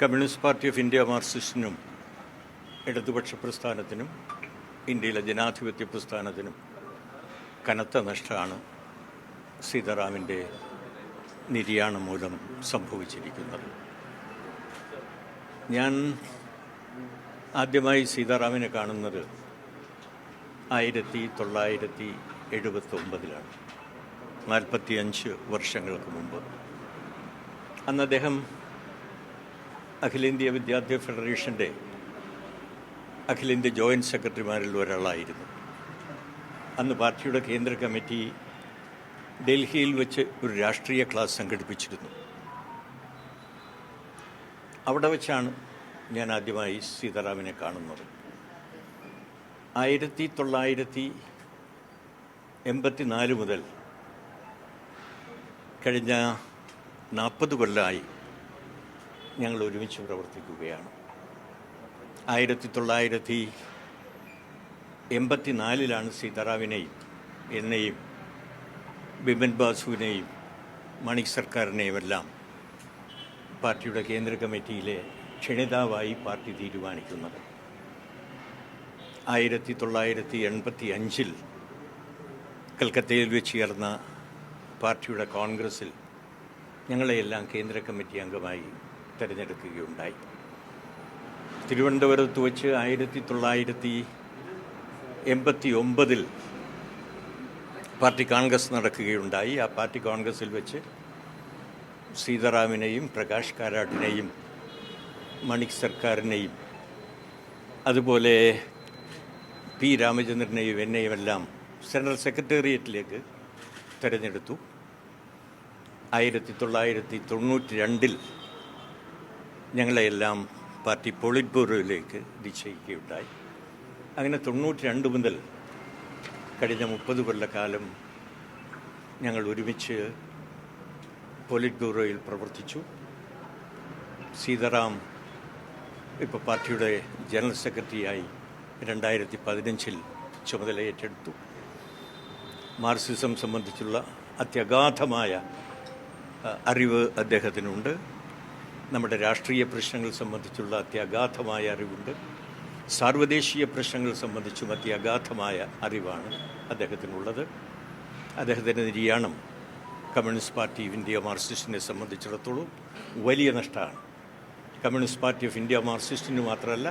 Communist party of India മാർക്സിസ്റ്റിനും ഇടതുപക്ഷ പ്രസ്ഥാനത്തിനും ഇന്ത്യയിലെ ജനാധിപത്യ പ്രസ്ഥാനത്തിനും കനത്ത നഷ്ടമാണ് സീതാറാമിന്റെ നിര്യാണം മൂലം സംഭവിച്ചിരിക്കുന്നത്. ഞാൻ ആദ്യമായി സീതാറാമിനെ കാണുന്നത് ആയിരത്തി തൊള്ളായിരത്തി എഴുപത്തി ഒമ്പതിലാണ് നാൽപ്പത്തിയഞ്ച് വർഷങ്ങൾക്ക് മുമ്പ്. അന്ന് അദ്ദേഹം അഖിലേന്ത്യാ വിദ്യാർത്ഥി ഫെഡറേഷന്റെ അഖിലേന്ത്യ ജോയിന്റ് സെക്രട്ടറിമാരിൽ ഒരാളായിരുന്നു. അന്ന് പാർട്ടിയുടെ കേന്ദ്ര കമ്മിറ്റി ഡൽഹിയിൽ വെച്ച് ഒരു രാഷ്ട്രീയ ക്ലാസ് സംഘടിപ്പിച്ചിരുന്നു. അവിടെ വെച്ചാണ് ഞാൻ ആദ്യമായി സീതാറാമിനെ കാണുന്നത്. ആയിരത്തി തൊള്ളായിരത്തി എൺപത്തി നാല് മുതൽ കഴിഞ്ഞ നാൽപ്പത് കൊല്ലമായി ഞങ്ങൾ ഒരുമിച്ച് പ്രവർത്തിക്കുകയാണ്. ആയിരത്തി തൊള്ളായിരത്തി എൺപത്തി നാലിലാണ് സീതാറാമിനെയും എന്നെയും ബിമൻ ബാസുവിനെയും മണിക് സർക്കാരിനെയും എല്ലാം പാർട്ടിയുടെ കേന്ദ്ര കമ്മിറ്റിയിലെ ക്ഷണിതാവായി പാർട്ടി തീരുമാനിക്കുന്നത്. ആയിരത്തി തൊള്ളായിരത്തി എൺപത്തി അഞ്ചിൽ കൽക്കത്തയിൽ വെച്ച് ചേർന്ന പാർട്ടിയുടെ കോൺഗ്രസിൽ ഞങ്ങളെയെല്ലാം കേന്ദ്ര കമ്മിറ്റി അംഗമായി തിരഞ്ഞെടുക്കുകയുണ്ടായി. തിരുവനന്തപുരത്ത് വച്ച് ആയിരത്തി തൊള്ളായിരത്തി എൺപത്തി ഒമ്പതിൽ പാർട്ടി കോൺഗ്രസ് നടക്കുകയുണ്ടായി. ആ പാർട്ടി കോൺഗ്രസിൽ വെച്ച് സീതാറാമിനെയും പ്രകാശ് കാരാട്ടിനെയും മണിക് സർക്കാരിനെയും അതുപോലെ പി രാമചന്ദ്രനെയും എന്നെയുമെല്ലാം സെൻട്രൽ സെക്രട്ടേറിയറ്റിലേക്ക് തിരഞ്ഞെടുത്തു. ആയിരത്തി തൊള്ളായിരത്തി തൊണ്ണൂറ്റി രണ്ടിൽ ഞങ്ങളെയെല്ലാം പാർട്ടി പോളിറ്റ് ബ്യൂറോയിലേക്ക് നിശ്ചയിക്കുകയുണ്ടായി. അങ്ങനെ തൊണ്ണൂറ്റി രണ്ട് മുതൽ കഴിഞ്ഞ മുപ്പത് കൊല്ലക്കാലം ഞങ്ങൾ ഒരുമിച്ച് പോളിറ്റ് ബ്യൂറോയിൽ പ്രവർത്തിച്ചു. സീതാറാം ഇപ്പോൾ പാർട്ടിയുടെ ജനറൽ സെക്രട്ടറിയായി രണ്ടായിരത്തി പതിനഞ്ചിൽ ചുമതല ഏറ്റെടുത്തു മാർക്സിസം സംബന്ധിച്ചുള്ള അത്യഗാധമായ അറിവ് അദ്ദേഹത്തിനുണ്ട്. നമ്മുടെ രാഷ്ട്രീയ പ്രശ്നങ്ങൾ സംബന്ധിച്ചുള്ള അത്യഗാധമായ അറിവുണ്ട്. സാർവദേശീയ പ്രശ്നങ്ങൾ സംബന്ധിച്ചും അത്യഗാധമായ അറിവാണ് അദ്ദേഹത്തിനുള്ളത്. അദ്ദേഹത്തിന്റെ നിര്യാണം കമ്മ്യൂണിസ്റ്റ് പാർട്ടി ഓഫ് ഇന്ത്യ മാർക്സിസ്റ്റിനെ സംബന്ധിച്ചിടത്തോളം വലിയ നഷ്ടമാണ്. കമ്മ്യൂണിസ്റ്റ് പാർട്ടി ഓഫ് ഇന്ത്യ മാർക്സിസ്റ്റിന് മാത്രമല്ല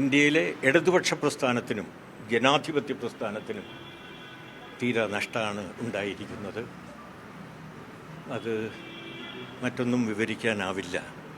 ഇന്ത്യയിലെ ഇടതുപക്ഷ പ്രസ്ഥാനത്തിനും ജനാധിപത്യ പ്രസ്ഥാനത്തിനും തീരെ നഷ്ടമാണ് ഉണ്ടായിരിക്കുന്നത്. അത് മറ്റൊന്നും വിവരിക്കാനാവില്ല.